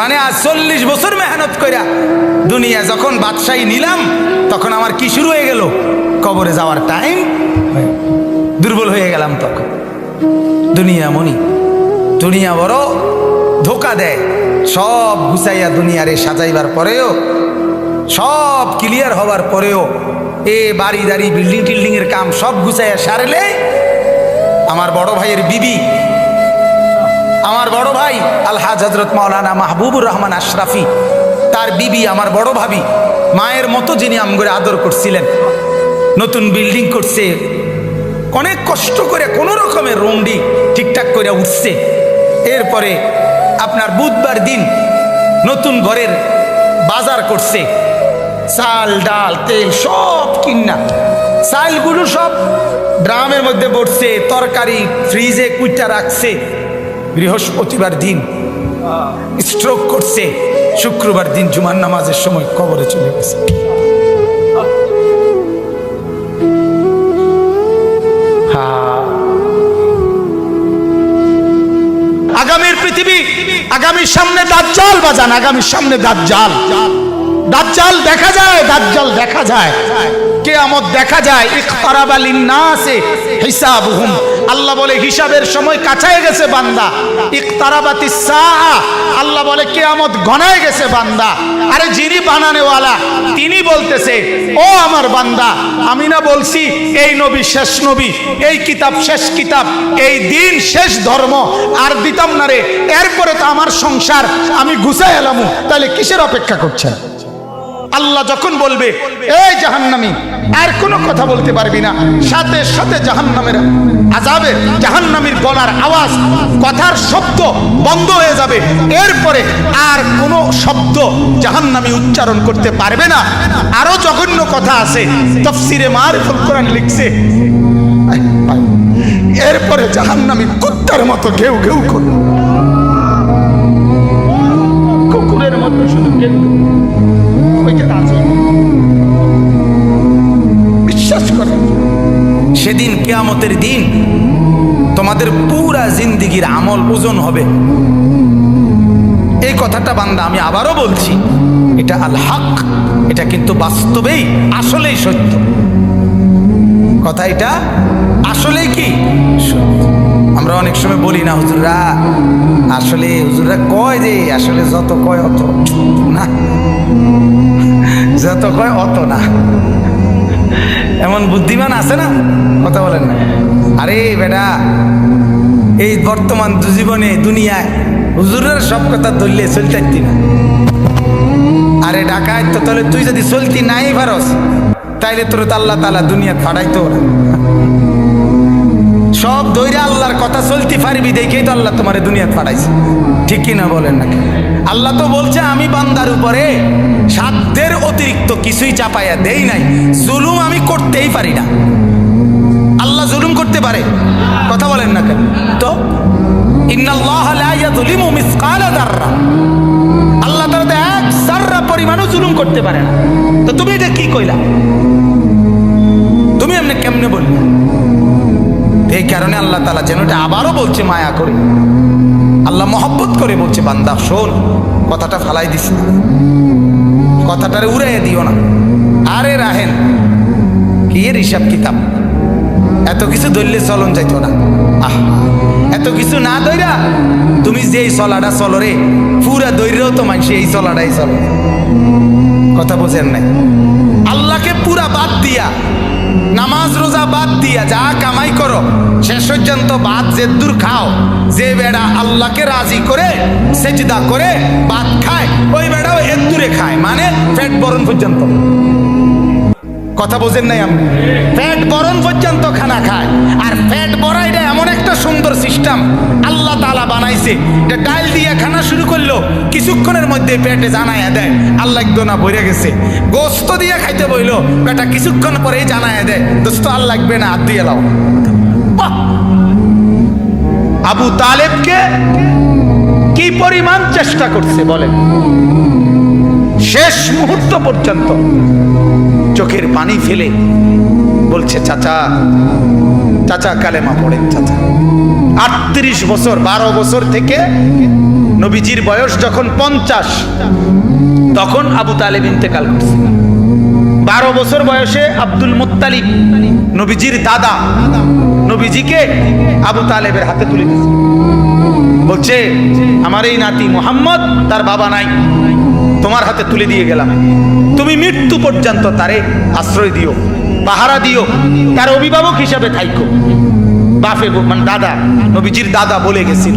মানে আজ চল্লিশ বছর মেহনত কইরা দুনিয়া যখন বাদশাহী নিলাম, তখন আমার কি শুরু হয়ে গেল? কবরে যাওয়ার টাইম দুর্বল হয়ে গেলাম তখন। দুনিয়া মনি, দুনিয়া বড় ধোকা দেয়। সব গুছাইয়া দুনিয়ারে সাজাইবার পরেও, সব ক্লিয়ার হওয়ার পরেও, এ বাড়ি, দাড়ি বিল্ডিং টিল্ডিংয়ের কাম সব গুছাইয়া সারলে আমার বড় ভাইয়ের বিবি আমার বড় ভাই আলহাজ হজরত মাওলানা মাহবুবুর রহমান আশরাফি, তার বিবি আমার বড় ভাবি, মায়ের মতো যিনি আমগরে আদর করছিলেন, নতুন বিল্ডিং করছে, অনেক কষ্ট করে কোনো রকমের রুমডি ঠিকঠাক করে উঠছে। এরপরে আপনার বুধবার দিন নতুন ঘরের বাজার করছে। চাল, ডাল, তেল সব কিনা। চালগুলো সব ড্রামের মধ্যে পড়ছে তরকারি, ফ্রিজে কুইটা রাখছে। বৃহস্পতিবার দিন স্ট্রোক করছে। শুক্রবার দিন জুমার নামাজের সময় কবরে চলে গেছে। আগামীর পৃথিবী আগামীর সামনে দাজ্জাল বাজান আগামীর সামনে দাজ্জাল। দাজ্জাল দেখা যায়, দাজ্জাল দেখা যায়। কেয়ামত দেখা যায়, ইখতারাবা লিন্নাসে হিসাবুহুম। আল্লাহ বলে, হিসাবের সময় কাছায় গেছে বান্দা। ইখতারাবাতিস সাআ। আল্লাহ বলে, কেয়ামত গনায় গেছে বান্দা। আরে যিনি বানানেওয়ালা, তিনি বলতেছে, ও আমার বান্দা, আমি না বলছি, এই নবী শেষ নবী, এই কিতাব শেষ কিতাব, এই দিন শেষ ধর্ম, আর দিতাম না রে, এরপরে তো আমার সংসার, আমি গুছাই এলাম, তাহলে কিসের অপেক্ষা করছেন? আল্লাহ যখন বলবে, এই জাহান্নামি, আর কোনো কথা বলতে পারবি না, সাথে সাথে জাহান্নামের আজাবে জাহান্নামীর গলার আওয়াজ, কথার শব্দ বন্ধ হয়ে যাবে। এরপরে আর কোনো শব্দ জাহান্নামী উচ্চারণ করতে পারবে না। আরও জঘন্য কথা আছে, তফসিরে মারিফুল কোরআন লিখছে। এরপরে জাহান্নামী কুত্তার মতো ঘেউ ঘেউ করবে কুকুরের মতো শুধু ঘেউ। সেদিন কেয়ামতের দিন তোমাদের পুরা জিন্দিগির আমল ওজন হবে। এই কথাটা বান্দা আমি আবারও বলছি, এটা আল হক, এটা কিন্তু বাস্তবেই আসলেই সত্য। কথা এটা আসলেই কি? আমরা অনেক সময় বলি না, হুজুররা, আসলে হুজুররা কয় যে, আসলে যত কয় অত না, যত কয় অত না। এমন বুদ্ধিমান আছে না? কথা বলেন না। আরে বেটা, এই বর্তমান জীবনে দুনিয়ায় হুজুরের সব কথা ধরলে চলতে না। আরে ডাকায় তো তাহলে তুই যদি চলতি নাই পারস, তাইলে তোর তাল্লা তালা দুনিয়া ফাড়াইতো না। সব দৈরে আল্লাহর কথা চলতে পারবি দেখেই তো আল্লাহ তোমার দুনিয়া ফাড়াইছে ঠিক কি না বলেন নাকি আল্লাহ তো বলছে, আমি বান্দার উপরে সাধ্যের অতিরিক্ত কিছুই চাপাইয়া দেই নাই। জুলুম আমি করতেই পারি না। আল্লাহ জুলুম করতে পারে। কথা বলেন না কেন? তো আল্লাহ তাআলা তো এক যাররা পরিমাণও জুলুম করতে পারে না। তো তুমি এটা কি কইলা? এই কারণে আল্লাহ তালা যেন এটা আবারও বলছে, মায়া করে। আল্লাহ মহব্বত করে বলছে, বান্দা, শোন, কথাটা ফালাই দিস না। কথাটারে উড়াইয়া দিও না। আরে রাহেন কি এর হিসাব কিতাব? এত কিছু ধরলে চলন যাইতো না। আহ, এত কিছু না দইরা তুমি যেই চলাটা চলো রে, পুরা দৈরেও তো মানুষ এই চলাটাই চলো। কথা বোঝেন নাই? আল্লাহকে পুরা বাদ নামাজ রোজা বাদ দিয়া যা কামাই করো, শেষ পর্যন্ত বাদ যে দূর খাও, যে বেড়া আল্লাহকে রাজি করে, সেজদা করে বাদ খায়, ওই বেড়াও এর খায়। মানে পেট বরণ পর্যন্ত। কথা বোঝেন নাই আমি পেট বরণ পর্যন্ত খানা খায়। আর পেট একটা সুন্দর সিস্টেম। আল্লাহ তালা বানাইছে। এটা ডাল দিয়ে খানা শুরু করল, কিছুক্ষণের মধ্যে পেটে জানাইয়া দেয়। আল্লাহ একদম না বইরে গেছে। গোস্ত দিয়ে খাইতে বইলো, বেটা কিছুক্ষণ পরেই জানাইয়া দেয়, দোস্ত আর লাগবে না, হাত দিয়ে লাও! আবু তালেবকে কি পরিমাণ চেষ্টা করছে বলেন? শেষ মুহূর্ত পর্যন্ত চোখের পানি ফেলে বলছে, চাচা চাচা কালেমা পড়েন, চাচা। আটত্রিশ বছর, বারো বছর থেকে নবীজির বয়স যখন পঞ্চাশ, তখন আবু তালেব ইন্তেকাল করছে। বারো বছর বয়সে আব্দুল মুত্তালিব, নবীজির দাদা, নবীজিকে আবু তালেবের হাতে তুলে দিয়েছে। বলছে, আমার এই নাতি মোহাম্মদ, তার বাবা নাই। তোমার হাতে তুলে দিয়ে গেলাম। তুমি মৃত্যু পর্যন্ত তারে আশ্রয় দিও। পাহারা দিও। তার অভিভাবক হিসাবে থাইকো। বাপে মানে দাদা, নবীজির দাদা বলে গেছিল।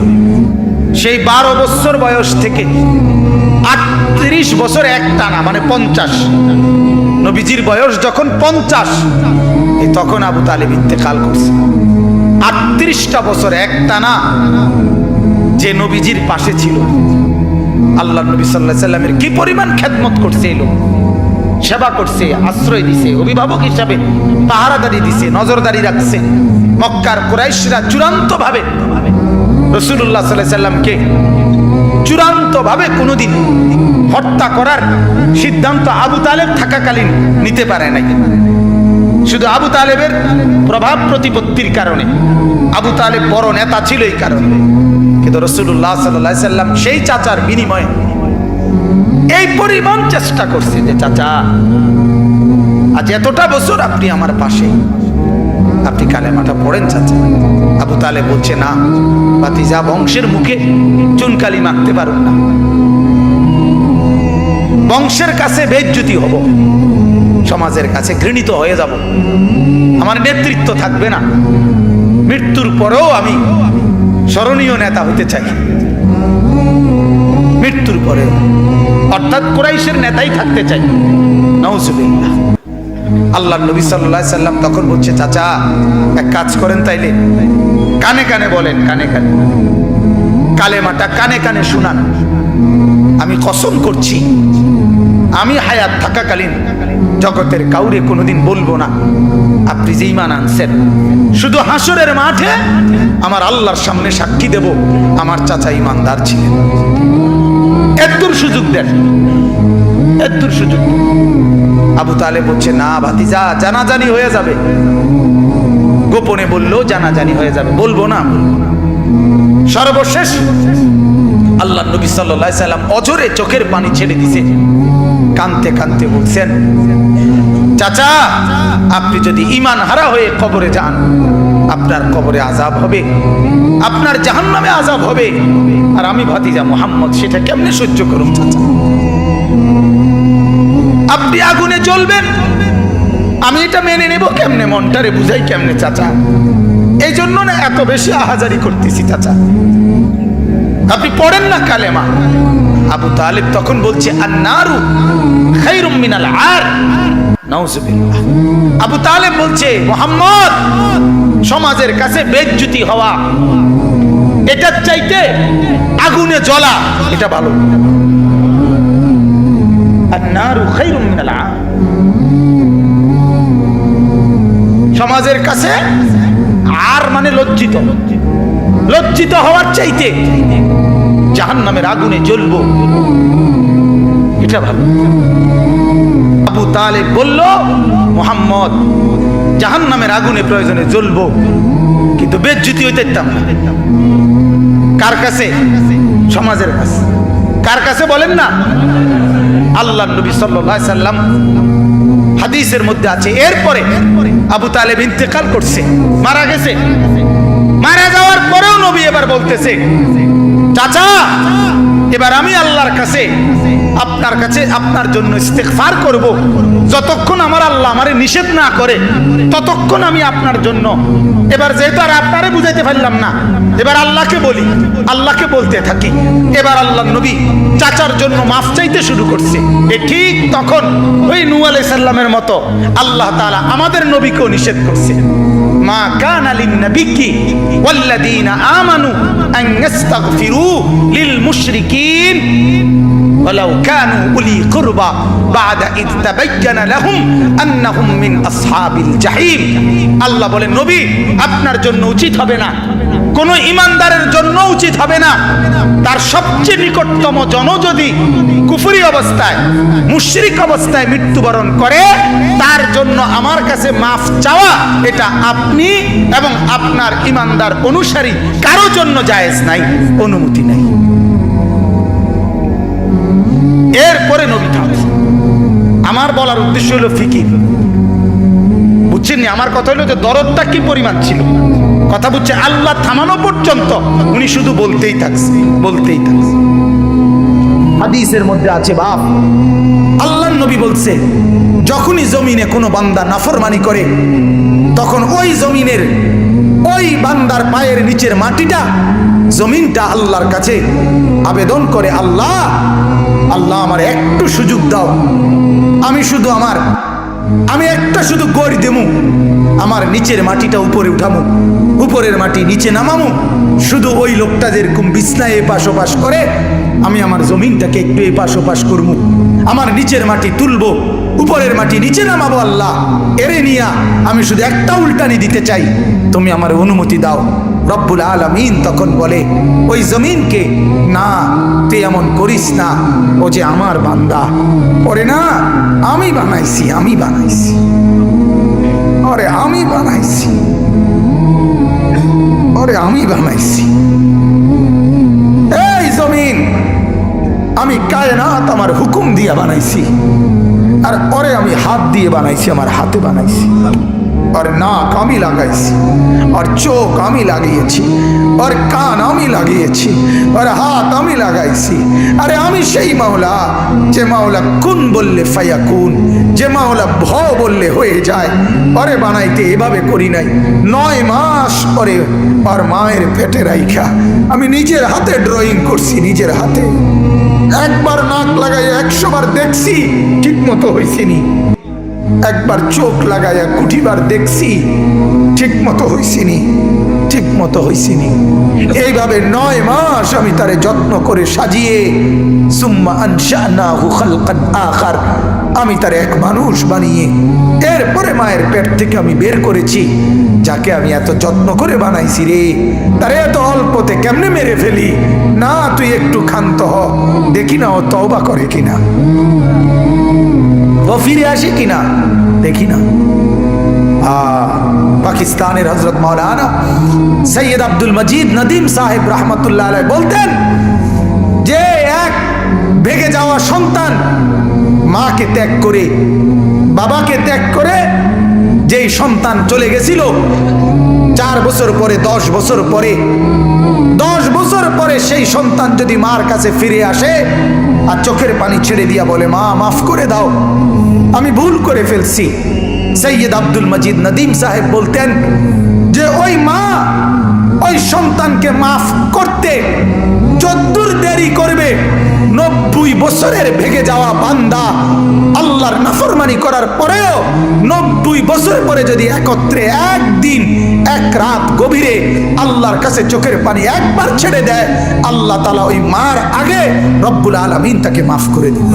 সেই বারো বছর বয়স থেকে আটত্রিশ বছর এক টানা মানে পঞ্চাশ। নবীজির বয়স যখন পঞ্চাশ তখন আবু তালেব ইন্তেকাল করছে। আটত্রিশটা বছর এক টানা যে নবীজির পাশে ছিল। আল্লাহ নবী সাল্লাহ সাল্লামের কি পরিমাণ খেদমত করছে এই লোক? সেবা করছে, আশ্রয় দিছে, অভিভাবক হিসাবে পাহারাদারি দিছে, নজরদারি রাখছে। মক্কার কুরাইশরা চূড়ান্ত ভাবে রসুল্লাহ সাল্লাহ সাল্লামকে চূড়ান্ত ভাবে কোনোদিন হত্যা করার সিদ্ধান্ত আবু তালেব থাকাকালীন নিতে পারে নাই। শুধু আবু তালেবের প্রভাব প্রতিপত্তির কারণে, আবু তালেব বড় নেতা ছিল এই কারণে। কিন্তু রসুল্লাহ সাল্লাহ সাল্লাম সেই চাচার বিনিময়ে এই পরিমাণ চেষ্টা করছে যে, চাচা, আজ এতটা বছর আপনি আমার পাশে। আপনি কালেমাটা পড়েন, চাচা। আবু তালে বলছে, না বাতিজা বংশের মুখে চুনকালি মাখতে পারুন না। বংশের কাছে বেজ্জুতি হব। সমাজের কাছে ঘৃণিত হয়ে যাব। আমার নেতৃত্ব থাকবে না। মৃত্যুর পরেও আমি স্মরণীয় নেতা হতে চাই। মৃত্যুর পরে অর্থাৎ কোরাইশের নেতাই থাকতে চাই। নওজুবিল্লাহ আল্লাহ নবী সাল্লাহ সাল্লাম তখন বলছে, চাচা, এক কাজ করেন তাইলে। কানে কানে বলেন, কানে কানে। কালেমাটা কানে কানে শুনান। আমি কসম করছি, আমি হায়াত থাকাকালীন জগতের কাউরে কোনোদিন বলব না। আপনি যে ইমান আনছেন, শুধু হাসরের মাঠে আমার আল্লাহর সামনে সাক্ষী দেব, আমার চাচা ইমানদার ছিলেন। এদ্দুর সুযোগ দেন। এদ্দুর সুযোগ। আবু তালে বলছে, না ভাতিজা, জানাজানি হয়ে যাবে। গোপনে বললেও জানাজানি হয়ে যাবে। বলব না সর্বশেষ আল্লাহ নবী সাল্লাহ সাল্লাম অজরে চোখের পানি ছেড়ে দিছে। কানতে কানতে বলছেন, চাচা, আপনি যদি ইমান হারা হয়ে কবরে যান আপনার কবরে আজাব হবে, আপনার জাহান্নামে আজাব হবে। আর আমি ভাতিজা মোহাম্মদ, সেটা কেমনে সহ্য করুন চাচা? আপনি আগুনে জ্বলবেন। আমি এটা মেনে নেব কেমনে, মনটারে বুঝাই কেমনে চাচা? এই জন্য না এত বেশি আহাজারি করতেছি চাচা। আপনি পড়েন না কালেমা। আবু তালেব তখন বলছে আর নারু খাইরুম মিনাল আর আবু তালেব বলছে, মোহাম্মদ, সমাজের কাছে বেজ্জুতি হওয়া, এটার চাইতে আগুনে জ্বলা, এটা ভালো। সমাজের কাছে আর মানে লজ্জিত। লজ্জিত হওয়ার চাইতে জাহান নামের আগুনে জ্বলবো, এটা ভালো। আবু তালে বলল, মোহাম্মদ জাহান নামের আগুনে প্রয়োজনে জ্বলবো, কিন্তু বেজ্জুতি হইতে কার কাছে? সমাজের কাছে। কার কাছে বলেন না? আল্লাহ নবী সাল্লাহ সাল্লাম হাদিসের মধ্যে আছে, এরপরে আবু তালেব ইন্তেকাল করছে, মারা গেছে। মারা যাওয়ার পরেও নবী এবার বলতেছে চাচা, এবার আমি আল্লাহর কাছে, আপনার কাছে আপনার জন্য ইস্তেগফার করব। যতক্ষণ আমার আল্লাহ আমারে নিষেধ না করে, ততক্ষণ আমি আপনার জন্য। এবার যেহেতু আর আপনারে বুঝাইতে পারলাম না, এবার আল্লাহকে বলি, আল্লাহকে বলতে থাকি। এবার আল্লাহ নবী চাচার জন্য মাফ চাইতে শুরু করছে। এ ঠিক তখন ওই নূ আলাইহিস সালামের মতো আল্লাহ তাআলা আমাদের নবীকেও নিষেধ করছে। মা কানা লিন-নাবিয়্যি ওয়াল্লাযীনা আমানু আন ইস্তাগফিরু লিল মুশরিকিন ولو كانوا أولي قربى بعد إذ تبين لهم أنهم من أصحاب الجحيم আল্লাহ বলেন নবী আপনার জন্য উচিত হবে না কোন ইমানদারের জন্য উচিত হবে না। তার সবচেয়ে নিকটতম জন যদি কুফুরি অবস্থায়, মুশরিক অবস্থায় মৃত্যুবরণ করে, তার জন্য আমার কাছে মাফ চাওয়া, এটা আপনি এবং আপনার ইমানদার অনুসারী কারও জন্য জায়েজ নাই, অনুমতি নাই। এরপরে নবী আমার বলার উদ্দেশ্য হলো ফিকির। বুঝছেন আমার কথা হলো যে দরদটা কি পরিমাণ ছিল? কথা বুঝছে, আল্লাহ থামানো পর্যন্ত উনি শুধু বলতেই থাকছে বলতেই থাকছে। হাদিসের মধ্যে আছে, বাপ আল্লাহ নবী বলছে, যখনই জমিনে কোনো বান্দা নাফরমানি করে, তখন ওই জমিনের ওই বান্দার পায়ের নিচের মাটিটা, জমিনটা আল্লাহর কাছে আবেদন করে, আল্লাহ আল্লাহ আমার একটু সুযোগ দাও, আমি শুধু আমার আমি একটা শুধু গড় দেমু। আমার নিচের মাটিটা উপরে উঠামু। উপরের মাটি নিচে নামামু। শুধু ওই লোকটা যেরকম বিছনায় এপাশ ওপাশ করে, আমি আমার জমিনটাকে একটু এপাশ ওপাশ করব আমার নিচের মাটি তুলবো, উপরের মাটি নিচে নামাবো আল্লাহ। এরে নিয়া আমি শুধু একটা উল্টানি দিতে চাই। তুমি আমার অনুমতি দাও। রব্বুল আলমিন তখন বলে, ওই জমিনকে না তুই এমন করিস না। ও যে আমার বান্দা। ওরে না, আমি বানাইছি আমি বানাইছি। ওরে আমি বানাইছি। ওরে আমি বানাইছি। এই জমিন, আমি কায়নাত আমার হুকুম দিয়ে বানাইছি। আর ওরে আমি হাত দিয়ে বানাইছি, আমার হাতে বানাইছি। আর নাক আমি লাগাইছি আর চোখ আমি লাগিয়েছি আর কান আমি লাগিয়েছি আর হাত আমি লাগাইছি আরে আমি সেই মাওলা যে মাওলা কুন বললে ফাইয়া কুন যে মাওলা ভ বললে হয়ে যায় অরে বানাইতে এভাবে করি নাই। নয় মাস পরে আর মায়ের পেটে রাইখা, আমি নিজের হাতে ড্রয়িং করছি, নিজের হাতে। একবার নাক লাগাই একশো বার দেখছি ঠিক মতো হয়েছিনি একবার চোখ লাগাইয়া কুঠিবার দেখছি ঠিক মতো হইসিনি ঠিক মতো হইছিনি এইভাবে নয় মাস আমি তারে যত্ন করে সাজিয়ে, সুম্মা আনশানাহু খালকান আখার, আমি তার এক মানুষ বানিয়ে, এরপরে মায়ের পেট থেকে আমি বের করেছি, যাকে আমি এত যত্ন করে বানাইছি রে, তারে এত অল্পতে কেমনে মেরে ফেলি? না, তুই একটু ক্ষান্ত হ, দেখি না ও তওবা করে কিনা। ও ফিরে আসে কিনা? দেখি না। পাকিস্তানের হজরত মৌলানা সৈয়দ আব্দুল মজিদ নদীম সাহেব রহমতুল্লাহ বলতেন যে, এক ভেগে যাওয়া সন্তান মাকে ত্যাগ করে, বাবাকে ত্যাগ করে যেই সন্তান চলে গেছিল, চার বছর পরে, দশ বছর পরে, দশ বছর পরে সেই সন্তান যদি মার কাছে ফিরে আসে আর চোখের পানি ছেড়ে দিয়া বলে, মা, মাফ করে দাও, আমি ভুল করে ফেলছি। সৈয়দ আব্দুল মজিদ নদীম সাহেব বলতেন যে, ওই মা, ওই সন্তানকে মাফ করতে যদ্দূর দেরি করবে নব্বই বছরের ভেগে যাওয়া বান্দা আল্লাহর নাফরমানি করার পরেও নব্বই বছর পরে যদি একত্রে একদিন, এক রাত গভীরে আল্লাহর কাছে চোখের পানি একবার ছেড়ে দেয়, আল্লাহ তালা ওই মার আগে রব্বুল আলমিন তাকে মাফ করে দিল।